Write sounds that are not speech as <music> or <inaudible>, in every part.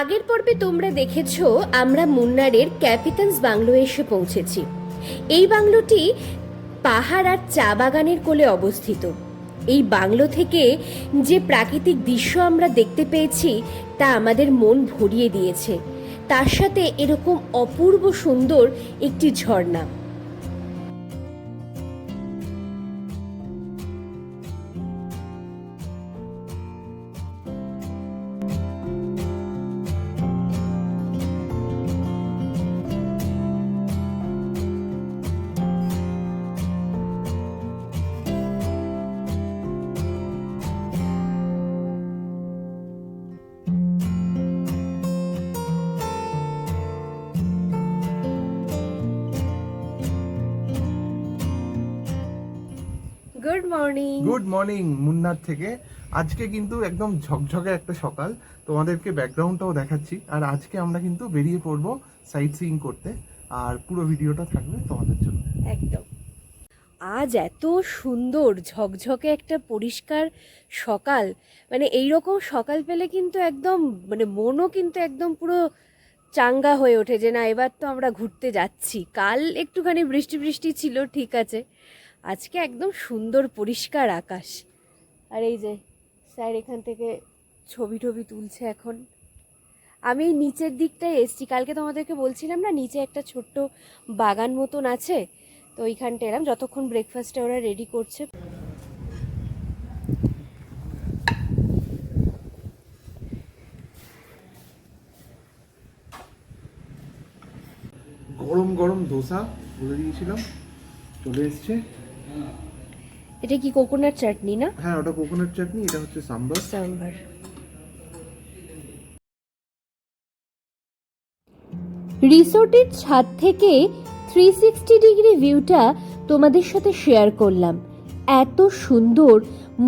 আগের পর্বে তোমরা দেখেছ, আমরা মুন্নারের ক্যাপিটানস বাংলো এসে পৌঁছেছি। এই বাংলোটি পাহাড় আর চা বাগানের কোলে অবস্থিত। এই বাংলো থেকে যে প্রাকৃতিক দৃশ্য আমরা দেখতে পেয়েছি, তা আমাদের মন ভরিয়ে দিয়েছে। তার সাথে এরকম অপূর্ব সুন্দর একটি ঝর্ণা। মর্নিং গুড মর্নিং মুন্নার থেকে। আজকে কিন্তু একদম ঝকঝকে একটা সকাল। তোমাদেরকে ব্যাকগ্রাউন্ডটাও দেখাচ্ছি। আর আজকে আমরা কিন্তু বেরিয়ে পড়ব সাইট সিইং করতে। আর পুরো ভিডিওটা থাকবে তোমাদের জন্য। একদম। আজ এত সুন্দর ঝকঝকে একটা পরিষ্কার সকাল। মানে এই রকম সকাল পেলে কিন্তু একদম মানে মনও কিন্তু একদম পুরো চাঙ্গা হয়ে ওঠে যে না এবার তো আমরা ঘুরতে যাচ্ছি। কাল একটুখানি বৃষ্টি বৃষ্টি ছিল ঠিক আছে। আজকে একদম সুন্দর পরিষ্কার আকাশ। আর এই যে, স্যার এখান থেকে ছবি টবি তুলছে এখন। আমি নিচের দিকটায় এসছি। কালকে তোমাদেরকে বলছিলাম না, নিচে একটা ছোট্ট বাগান মতন আছে। তো ওইখানটা এলাম। যতক্ষণ ব্রেকফাস্টটা ওরা রেডি করছে। গরম গরম ধোসা বলে দিয়েছিলাম। চলে এসছে। এটা কি কোকোনাট চাটনি না? হ্যাঁ ওটা কোকোনাট চাটনি এটা হচ্ছে সাম্বার। সাম্বার। রিসোর্টের ছাদ থেকে থ্রি সিক্সটি ডিগ্রি ভিউটা তোমাদের সাথে শেয়ার করলাম। এত সুন্দর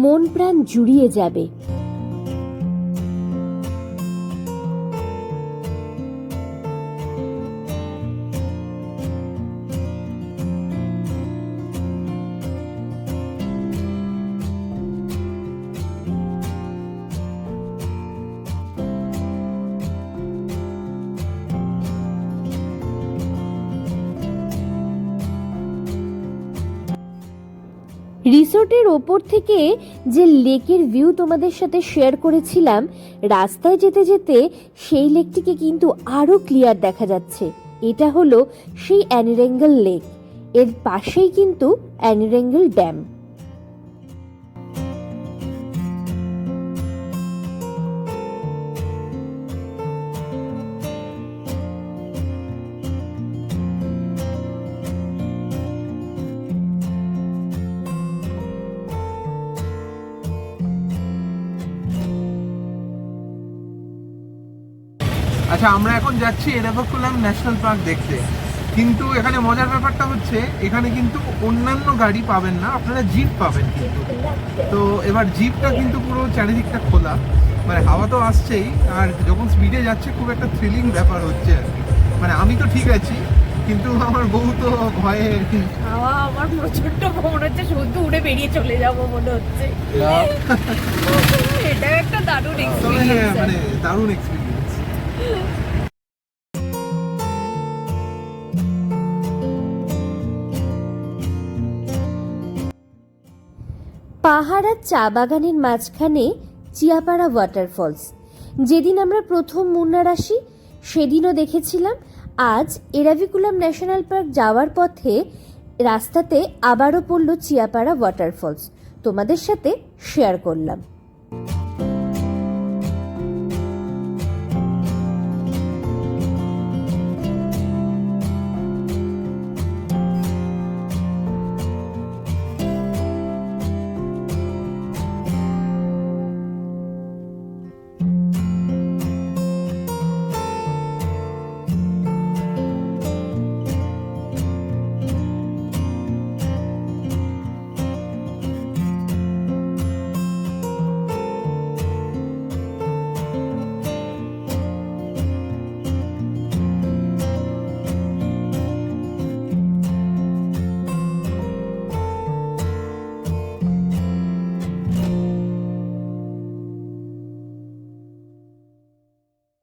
মন প্রাণ জুড়িয়ে যাবে। রিসোর্টের ওপর থেকে যে লেকের ভিউ তোমাদের সাথে শেয়ার করেছিলাম, রাস্তায় যেতে যেতে সেই লেকটিকে কিন্তু আরও ক্লিয়ার দেখা যাচ্ছে। এটা হলো সেই অ্যানিরেঙ্গেল লেক। এর পাশেই কিন্তু অ্যানিরেঙ্গেল ড্যাম। আচ্ছা আমরা এখন যাচ্ছি এরাভাকুলাম ন্যাশনাল পার্ক দেখতে। কিন্তু এখানে মজার ব্যাপারটা হচ্ছে এখানে কিন্তু অন্যান্য গাড়ি পাবেন না আপনারা জিপ পাবেন কিন্তু। তো এবার জিপটা কিন্তু পুরো চারিদিকটা খোলা। মানে হাওয়া তো আসছেই আর যখন স্পিডে যাচ্ছে খুব একটা থ্রিলিং ব্যাপার হচ্ছে আর কি। মানে আমি তো ঠিক আছি কিন্তু আমার বউ তো ভয়ে আর কি। হাওয়া আমার প্রচণ্ড মনে হচ্ছে শুধু উড়ে বেরিয়ে চলে যাব মনে হচ্ছে। <laughs> এটা একটা দারুণ তবে হ্যাঁ, মানে দারুণ এক্সপিরিয়েন্স পাহাড় আর চা বাগানের মাঝখানে চিয়াপাড়া ওয়াটারফলস। যেদিন আমরা প্রথম মুন্নার আসি, সেদিনও দেখেছিলাম। আজ এরাভিকুলাম ন্যাশনাল পার্ক যাওয়ার পথে রাস্তাতে আবারও পড়ল চিয়াপাড়া ওয়াটারফলস। তোমাদের সাথে শেয়ার করলাম।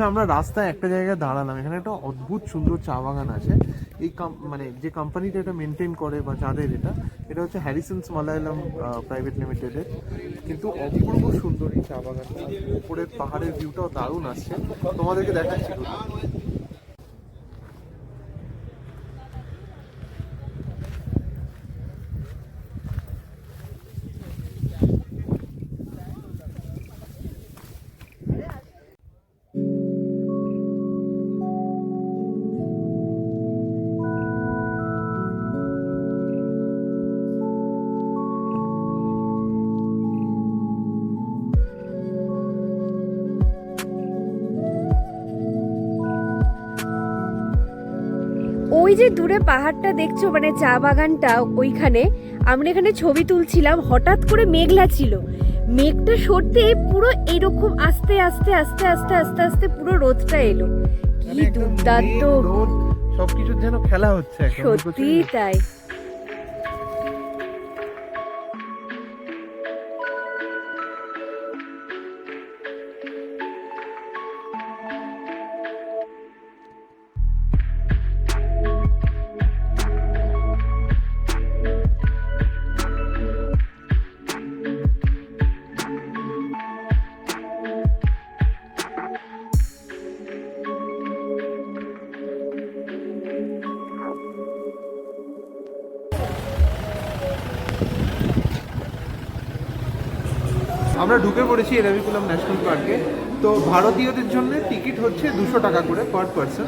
আমরা রাস্তায় একটা জায়গায় দাঁড়ালাম, এখানে একটা অদ্ভুত সুন্দর চা বাগান আছে। এই মানে যে কোম্পানিটা এটা মেনটেন করে বা যাদের এটা এটা হচ্ছে হ্যারিসন্স মালায়ালাম প্রাইভেট লিমিটেডের কিন্তু অপূর্ব সুন্দর এই চা বাগানটা উপরের পাহাড়ের ভিউটাও দারুণ আসছে। তোমাদেরকে দেখাচ্ছি। যে দূরে পাহাড়টা দেখছ মানে চা বাগানটা ওইখানে আমরা এখানে ছবি তুলছিলাম হঠাৎ করে মেঘলা ছিল। মেঘটা সরতে পুরো এরকম আস্তে আস্তে আস্তে আস্তে আস্তে আস্তে পুরো রোদটা এলো। কি মানে একদম দুর্দান্ত। সবকিছুর যেন খেলা হচ্ছে সত্যি তাই। আমরা ঢুকে পড়েছি এরাভিকুলাম ন্যাশনাল পার্কে। তো ভারতীয়দের জন্য টিকিট হচ্ছে দুশো টাকা করে পার পারসন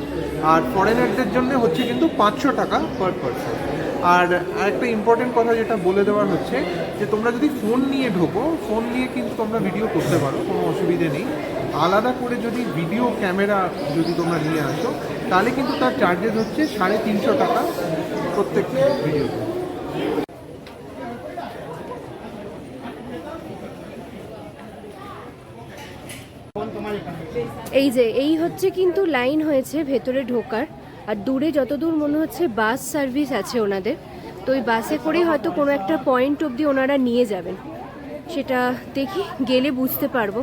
আর ফরেনারদের জন্য হচ্ছে কিন্তু পাঁচশো টাকা পার পারসন আর আরেকটা ইম্পর্টেন্ট কথা যেটা বলে দেওয়ার হচ্ছে, যে তোমরা যদি ফোন নিয়ে ঢোকো ফোন নিয়ে কিন্তু তোমরা ভিডিও করতে পারো, কোনো অসুবিধে নেই। আলাদা করে যদি ভিডিও ক্যামেরা যদি তোমরা নিয়ে আসো, তাহলে কিন্তু তার চার্জেস হচ্ছে সাড়ে তিনশো টাকা প্রত্যেকটা ভিডিওতে এই যে, এই হচ্ছে কিন্তু লাইন হয়েছে ভেতরে ঢোকার। আর দূরে যতদূর মনে হচ্ছে বাস সার্ভিস আছে ওনাদের। তো ওই বাসে করেই হয়তো কোনো একটা পয়েন্ট অবধি ওনারা নিয়ে যাবেন। সেটা দেখি, গেলে বুঝতে পারব।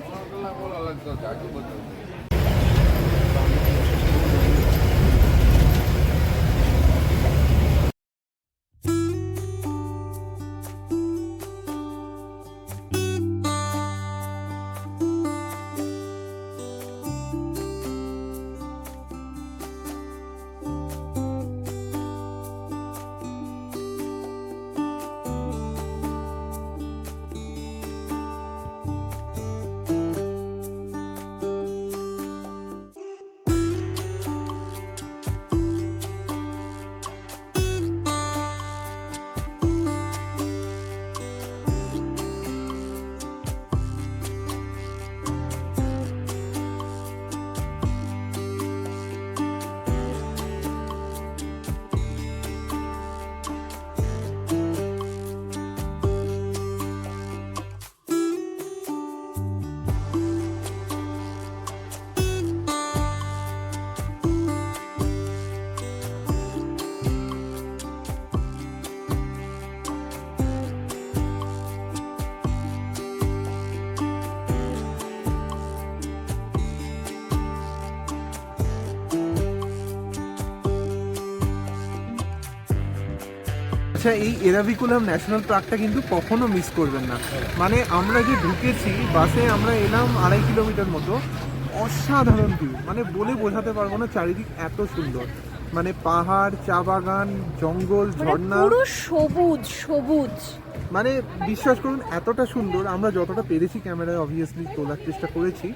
আচ্ছা এই এরাভিকুলাম ন্যাশনাল পার্কটা কিন্তু কখনো মিস করবেন না। মানে আমরা যে ঢুকেছি বাসে আমরা এলাম আড়াই কিলোমিটার মতো অসাধারণ ভিউ মানে বলে বোঝাতে পারব না চারিদিক এত সুন্দর। মানে পাহাড় চা বাগান জঙ্গল মানে ঝর্ণা। পুরো সবুজ সবুজ। মানে বিশ্বাস করুন এতটা সুন্দর। আমরা যতটা পেরেছি ক্যামেরায় অবভিয়াসলি তোলার চেষ্টা করেছি।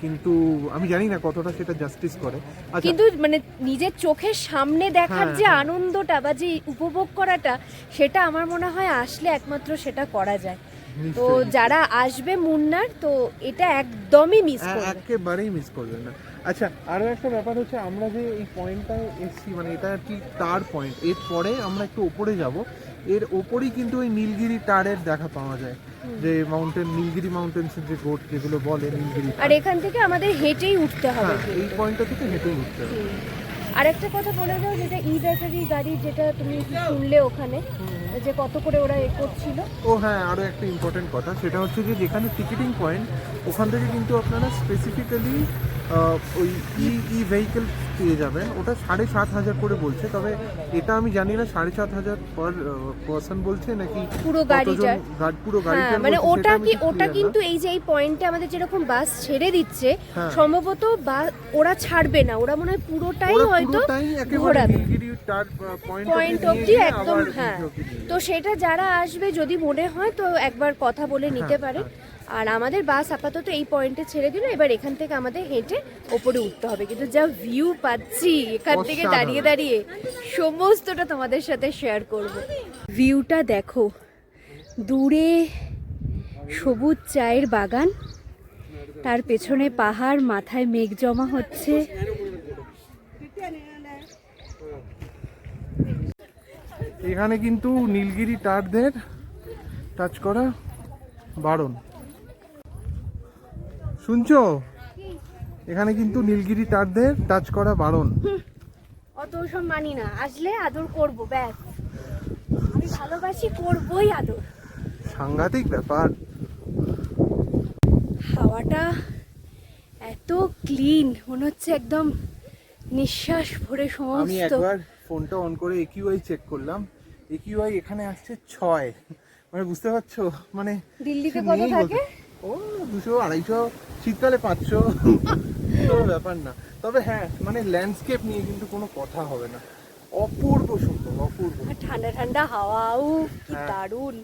কিন্তু আমি জানি না কতটা সেটা জাস্টিস করে। আচ্ছা। কিন্তু মানে নিজের চোখের সামনে দেখার হ্যাঁ, যে হ্যাঁ। আনন্দটা বা যে উপভোগ করাটা সেটা আমার মনে হয় আসলে একমাত্র সেটা করা যায়। তো যারা আসবে মুন্নার তো এটা একদমই মিস করবে। একেবারেই মিস করবেন না। আচ্ছা আরও একটা ব্যাপার হচ্ছে আমরা যে এই পয়েন্টটা এসছি মানে এটা আর কি টার পয়েন্ট এর পরে আমরা একটু উপরে যাব। এর ওপরেই কিন্তু ওই নীলগিরি টারের দেখা পাওয়া যায়। যে মাউন্টেন নীলগিরি মাউন্টেন্সের যে গোট যেগুলো বলে নীলগিরি আর এখান থেকে আমাদের হেঁটেই উঠতে হবে। হ্যাঁ এই পয়েন্টটা থেকে হেঁটেই উঠতে হবে। আর একটা কথা বলে দাও যেটা ই ব্যাটারি গাড়ি যেটা তুমি শুনলে ওখানে যে কত করে ওরা এ করছিল। ও হ্যাঁ আরও একটা ইম্পর্টেন্ট কথা সেটা হচ্ছে যে যেখানে টিকিটিং পয়েন্ট ওখান থেকে কিন্তু আপনারা স্পেসিফিক্যালি ওই ই ই ভেহিকেল পেয়ে যাবেন। ওটা সাড়ে সাত হাজার করে বলছে তবে এটা আমি জানি না সাড়ে সাত হাজার পার পার্সন বলছে নাকি পুরো কতজন গাড়িটার? গাড়ি পুরো হ্যাঁ গাড়িটার মানে ওটা কি ওটা কিন্তু এই যে এই পয়েন্টে আমাদের যেরকম বাস ছেড়ে দিচ্ছে হ্যাঁ। সম্ভবত বা ওরা ছাড়বে না। ওরা মনে হয় পুরোটাই হয়তো ঘোরাবে। পয়েন্ট অবধি একদম হ্যাঁ। তো সেটা যারা আসবে যদি মনে হয় তো একবার কথা বলে নিতে হ্যাঁ, পারে আর আমাদের বাস আপাতত এই পয়েন্টে ছেড়ে দিল। এবার এখান থেকে আমাদের হেঁটে ওপরে উঠতে হবে। কিন্তু যা ভিউ পাচ্ছি এখান থেকে দাঁড়িয়ে দাঁড়িয়ে সমস্তটা তোমাদের সাথে শেয়ার করব। ভিউটা দেখো দূরে সবুজ চায়ের বাগান তার পেছনে পাহাড় মাথায় মেঘ জমা হচ্ছে। এখানে কিন্তু নীলগিরি টারদের টাচ করা বারণ। শুনছো? এখানে কিন্তু নীলগিরি টারদের টাচ করা বারণ। অত সব মানি না। আসলে আদর করব ব্যাস। আমি ভালোবাসি করবই আদর। সাংঘাতিক ব্যাপার। হাওয়াটা এত ক্লিন মনে হচ্ছে একদম নিঃশ্বাস ভরে আমি সমস্ত একবার ফোনটা অন করে একিউআই চেক করলাম। একিউআই এখানে আসছে ছয়। মানে বুঝতে পারছ? মানে দিল্লিতে কত থাকে? ও দুশো আড়াইশো শীতকালে পাঁচশো। কোনো ব্যাপার না। তবে হ্যাঁ মানে ল্যান্ডস্কেপ নিয়ে কিন্তু কোনো কথা হবে না। অপূর্ব সুন্দর অপূর্ব। ঠান্ডা ঠান্ডা হাওয়া কি হ্যাঁ। দারুণ।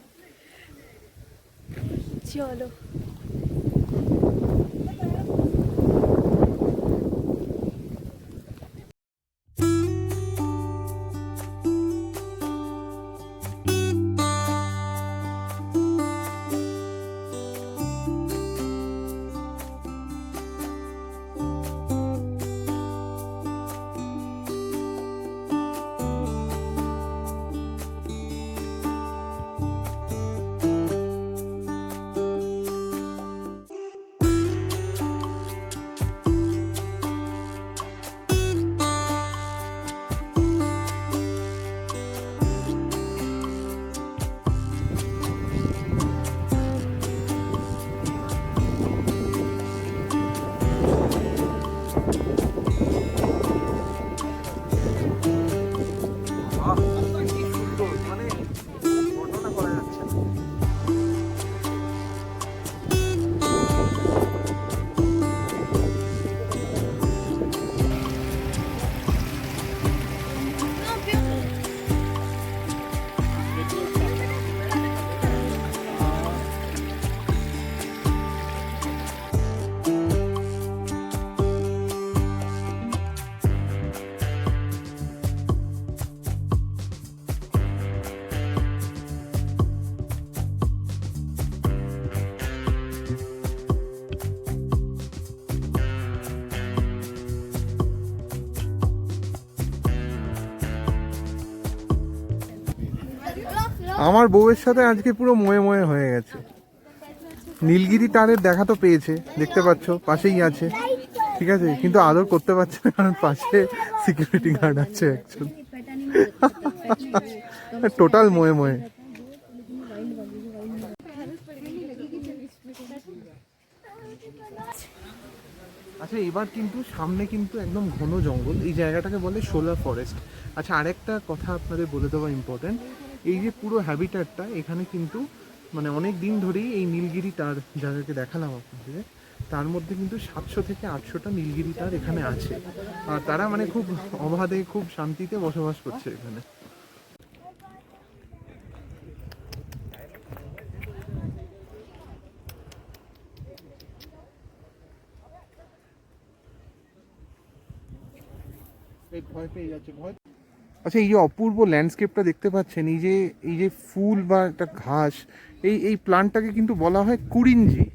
চলো। আমার বউয়ের সাথে আজকে পুরো ময়ে ময়ে হয়ে গেছে। নীলগিরি তারের দেখা তো পেয়েছে, দেখতে পাচ্ছ, পাশেই আছে। ঠিক আছে? কিন্তু আদর করতে পারছে না, কারণ পাশে সিকিউরিটি গার্ড আছে একজন। টোটাল ময়ে ময়ে। আচ্ছা এবার কিন্তু সামনে কিন্তু একদম ঘন জঙ্গল। এই জায়গাটাকে বলে সোলার ফরেস্ট। আচ্ছা আরেকটা কথা আপনাদের বলে দেওয়া ইম্পর্টেন্ট এই যে পুরো হ্যাবিটারটা এখানে কিন্তু মানে অনেক দিন ধরেই এই নীলগিরি তার জায়গাকে দেখালাম আপনাদের, তার মধ্যে কিন্তু সাতশো থেকে আটশোটা নীলগিরি তার এখানে আছে। আর তারা মানে খুব অবাধে, খুব শান্তিতে বসবাস করছে এখানে। ভয় পেয়ে যাচ্ছে, ভয় আচ্ছা এই যে অপূর্ব ল্যান্ডস্কেপটা দেখতে পাচ্ছেন, এই যে এই যে ফুল বা একটা ঘাস, এই এই প্লান্টটাকে কিন্তু বলা হয় কুরিঞ্জি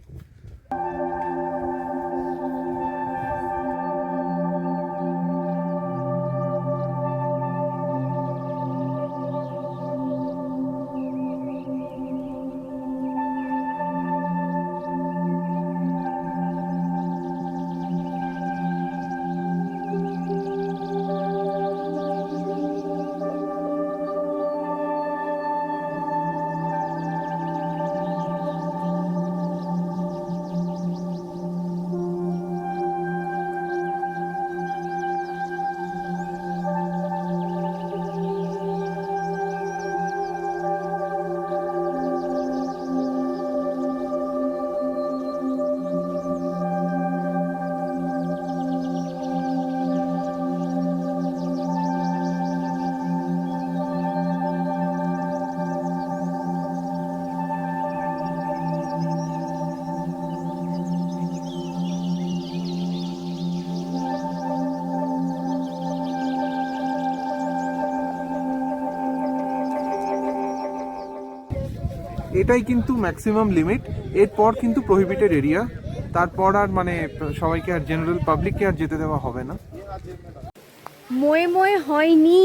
এটাই কিন্তু ম্যাক্সিমাম লিমিট এরপর কিন্তু প্রহিবিটেড এরিয়া তারপর আর মানে সবাইকে আর জেনারেল পাবলিককে আর যেতে দেওয়া হবে না। ময়ে ময়ে হয়নি।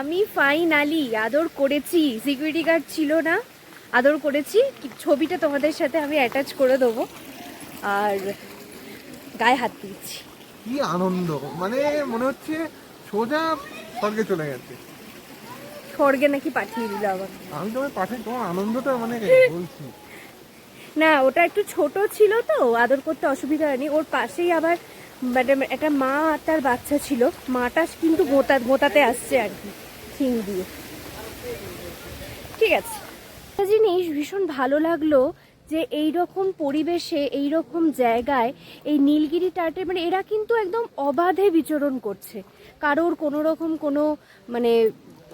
আমি ফাইনালি আদর করেছি। সিকিউরিটি গার্ড ছিল না। আদর করেছি। ছবিটা তোমাদের সাথে আমি অ্যাটাচ করে দেবো। আর গায়ে হাত দিয়েছি। কি আনন্দ। মানে মনে হচ্ছে সোজা স্বর্গে চলে গেছে। স্বর্গে নাকি পাঠিয়ে দিল আবার আমি তোমায় পাঠাই তোমার আনন্দটা মানে বলছি। না ওটা একটু ছোট ছিল তো আদর করতে অসুবিধা হয়নি। ওর পাশেই আবার মানে একটা মা আর তার বাচ্চা ছিল। মাটা কিন্তু গোতা গোতাতে আসছে আর কি শিং দিয়ে। ঠিক আছে। একটা জিনিস ভীষণ ভালো লাগল যে এই রকম পরিবেশে এই রকম জায়গায় এই নীলগিরি টার্টে মানে এরা কিন্তু একদম অবাধে বিচরণ করছে। কারোর কোনো রকম কোনো মানে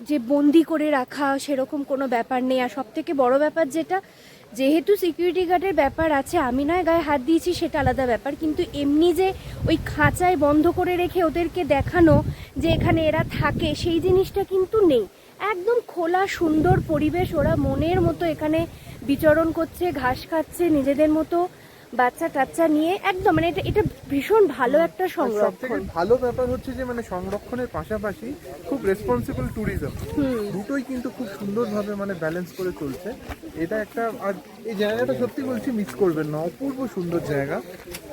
যে বন্দি করে রাখা সেরকম কোনো ব্যাপার নেই। আর সব থেকে বড় ব্যাপার যেটা, যেহেতু সিকিউরিটি গার্ডের ব্যাপার আছে, আমি নয় গায়ে হাত দিয়েছি সেটা আলাদা ব্যাপার। কিন্তু এমনি যে ওই খাঁচায় বন্ধ করে রেখে ওদেরকে দেখানো যে এখানে এরা থাকে, সেই জিনিসটা কিন্তু নেই। একদম খোলা, সুন্দর পরিবেশ, ওরা মনের মতো এখানে বিচরণ করছে, ঘাস খাচ্ছে, নিজেদের মতো বাচ্চা টাচ্চা নিয়ে একদম মানে এটা এটা ভীষণ ভালো একটা সংরক্ষণ। ভালো ব্যাপার হচ্ছে যে মানে সংরক্ষণের পাশাপাশি খুব রেসপন্সিবল ট্যুরিজম দুটোই কিন্তু খুব সুন্দরভাবে মানে ব্যালেন্স করে চলছে। এটা একটা আর এই জায়গাটা সত্যি বলছি মিস করবেন না। অপূর্ব সুন্দর জায়গা।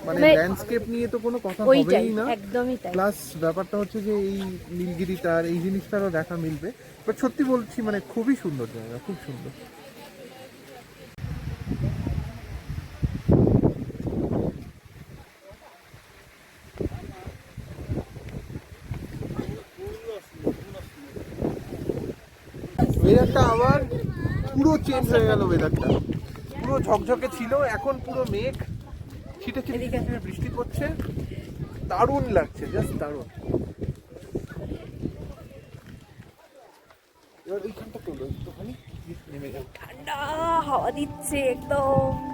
মানে ল্যান্ডস্কেপ নিয়ে তো কোনো কথা হবেই না। একদমই তাই। প্লাস ব্যাপারটা হচ্ছে যে এই নীলগিরিটার এই জিনিসটারও দেখা মিলবে। বাট সত্যি বলছি মানে খুবই সুন্দর জায়গা খুব সুন্দর ওয়েদারটা আবার পুরো চেঞ্জ হয়ে গেল ওয়েদারটা পুরো ঝকঝকে ছিল এখন পুরো মেঘ ছিটে ছিটে। ছিটে বৃষ্টি পড়ছে। দারুণ লাগছে জাস্ট দারুণ। এবার ওইখানটা তোলো একটুখানি নেমে যাও। ঠান্ডা হাওয়া দিচ্ছে একদম।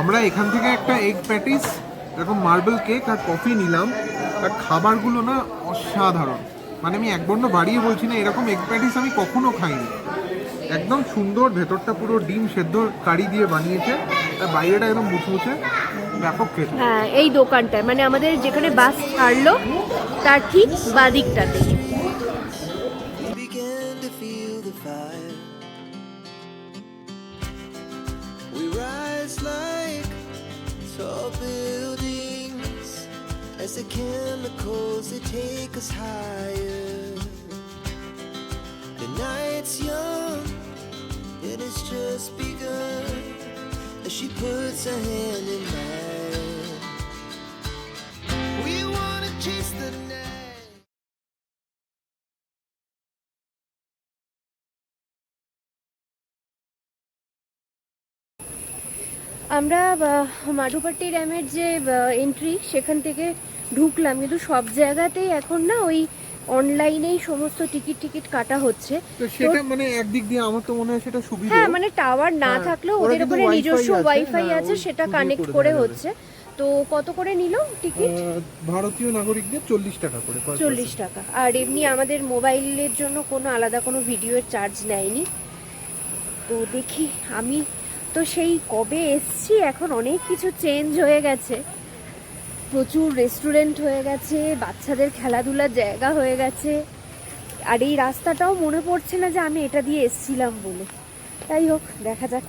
আমরা এখান থেকে একটা এগ প্যাটিস এরকম মার্বেল কেক আর কফি নিলাম। আর খাবারগুলো না অসাধারণ। মানে আমি একবর্ণ বাড়িয়ে বলছি না, এরকম এগ প্যাটিস আমি কখনো খাইনি। একদম সুন্দর, ভেতরটা পুরো ডিম সেদ্ধ কারি দিয়ে বানিয়েছে। আর বাইরেটা একদম মুচমুচে, ব্যাপক খেতে। হ্যাঁ এই দোকানটায়। মানে আমাদের যেখানে বাস ছাড়লো, তার ঠিক বাদিকটাতে as the chemicals they take us higher. The night's young, and it's just begun as she puts her hand in mine. We wanna chase the night. আমরা মাধুপাট্টি ড্যামের যে এন্ট্রি সেখান থেকে ঢুকলাম কিন্তু সব জায়গাতেই এখন না ওই অনলাইনেই সমস্ত টিকিট টিকিট কাটা হচ্ছে। তো সেটা মানে একদিক দিয়ে আমার তো মনে হয় সেটা সুবিধা। হ্যাঁ মানে টাওয়ার না হ্যাঁ, থাকলেও ওদের উপরে নিজস্ব ওয়াইফাই হ্যাঁ, আছে সেটা কানেক্ট করে। হচ্ছে। তো কত করে নিল টিকিট ভারতীয় নাগরিকদের চল্লিশ টাকা করে চল্লিশ টাকা। আর এমনি আমাদের মোবাইলের জন্য কোনো আলাদা কোনো ভিডিওর চার্জ নেয়নি। তো দেখি আমি তো সেই কবে এসছি এখন অনেক কিছু চেঞ্জ হয়ে গেছে। প্রচুর রেস্টুরেন্ট হয়ে গেছে, বাচ্চাদের খেলাধুলার জায়গা হয়ে গেছে। আর এই রাস্তাটাও মনে পড়ছে না যে আমি এটা দিয়ে এসছিলাম বলে। তাই হোক, দেখা যাক।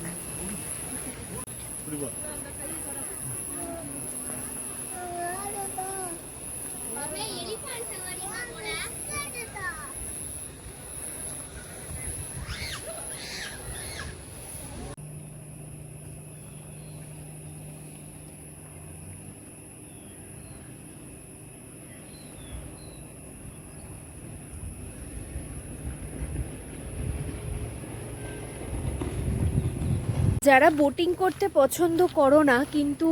যারা বোটিং করতে পছন্দ করো না, কিন্তু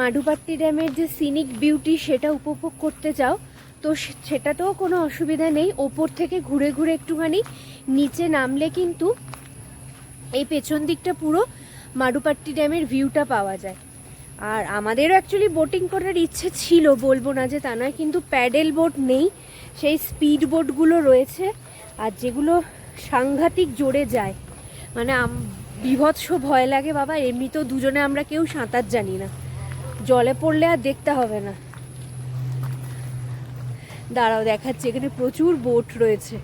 মাডুপাট্টি ড্যামের যে সিনিক বিউটি সেটা উপভোগ করতে চাও তো সেটাতেও কোনো অসুবিধা নেই। ওপর থেকে ঘুরে ঘুরে একটুখানি নিচে নামলে কিন্তু এই পেছন দিকটা পুরো মাডুপাট্টি ড্যামের ভিউটা পাওয়া যায়। আর আমাদেরও অ্যাকচুয়ালি বোটিং করার ইচ্ছে ছিল, বলব না যে তা নয়, কিন্তু প্যাডেল বোট নেই। সেই স্পিড বোটগুলো রয়েছে, আর যেগুলো সাংঘাতিক জোরে যায়। মানে বিভৎস ভয় লাগে বাবা এমনিতেও দুজনে আমরা কেউ সাঁতার জানি না। জলে পড়লে আর দেখতে হবে না। দাঁড়াও দেখাচ্ছে, এখানে প্রচুর বোট রয়েছে।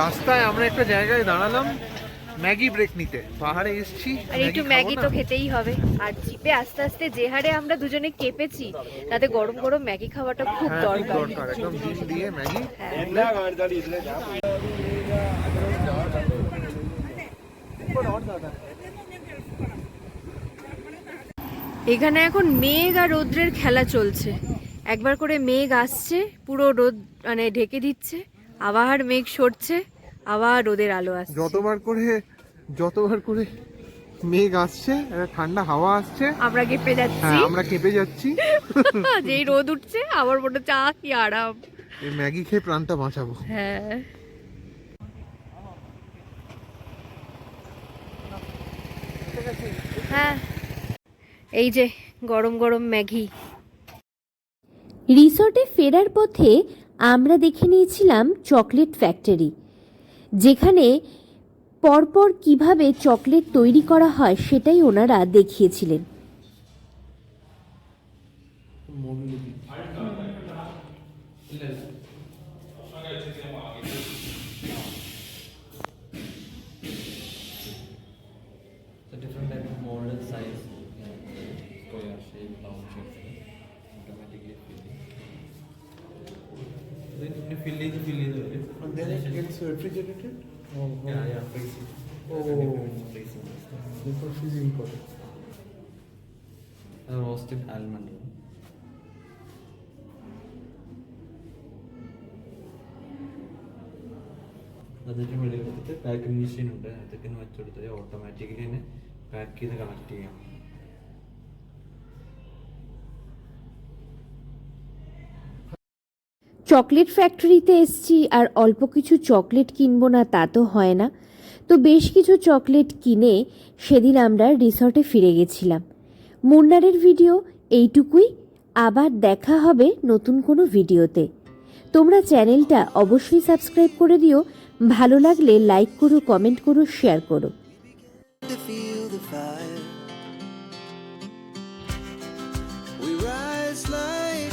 রাস্তায় আমরা একটা জায়গায় দাঁড়ালাম ম্যাগি ব্রেক নিতে। পাহাড়ে এসেছি আর একটু ম্যাগি তো খেতেই হবে। আর জিপে আস্তে আস্তে যে হারে আমরা দুজনে কেঁপেছি তাতে গরম গরম ম্যাগি খাওয়াটা খুব হ্যাঁ, দরকার একদম ডিম দিয়ে ম্যাগি। এখানে এখন মেঘ আর রৌদ্রের খেলা চলছে। একবার করে মেঘ আসছে পুরো রোদ মানে ঢেকে দিচ্ছে। আবার মেঘ সরছে আবার রোদের আলো আসছে। যতবার করে যতবার করে মেঘ আসছে একটা ঠান্ডা হাওয়া আসছে আমরা কেঁপে যাচ্ছি। হ্যাঁ আমরা কেঁপে যাচ্ছি। <laughs> যেই রোদ উঠছে আবার মনে আহ কি আরাম। এই ম্যাগি খেয়ে প্রাণটা বাঁচাবো। হ্যাঁ। হ্যাঁ। এই যে গরম গরম ম্যাগি। রিসর্টে ফেরার পথে আমরা দেখে নিয়েছিলাম চকলেট ফ্যাক্টরি, যেখানে পরপর কীভাবে চকলেট তৈরি করা হয় সেটাই ওনারা দেখিয়েছিলেন। It Oh. Yeah, yeah, freezing. Oh. Freezing. Before freezing করে Uh, roasted almond. അതിന്റെ വെളിയിൽ കൊടുത്ത് പാക്കിംഗ് മെഷീൻ ഉണ്ട് അതൊക്കെ വെച്ച് കൊടുത്താൽ ഓട്ടോമാറ്റിക്കലി തന്നെ പാക്ക് ചെയ്ത് കണക്ട് ചെയ്യാം চকলেট ফ্যাক্টরিতে এসছি আর অল্প কিছু চকলেট কিনবো না তা তো হয় না। তো বেশ কিছু চকলেট কিনে সেদিন আমরা রিসর্টে ফিরে গেছিলাম। মুন্নারের ভিডিও এইটুকুই। আবার দেখা হবে নতুন কোনো ভিডিওতে। তোমরা চ্যানেলটা অবশ্যই সাবস্ক্রাইব করে দিও। ভালো লাগলে লাইক করো, কমেন্ট করো, শেয়ার করো। Like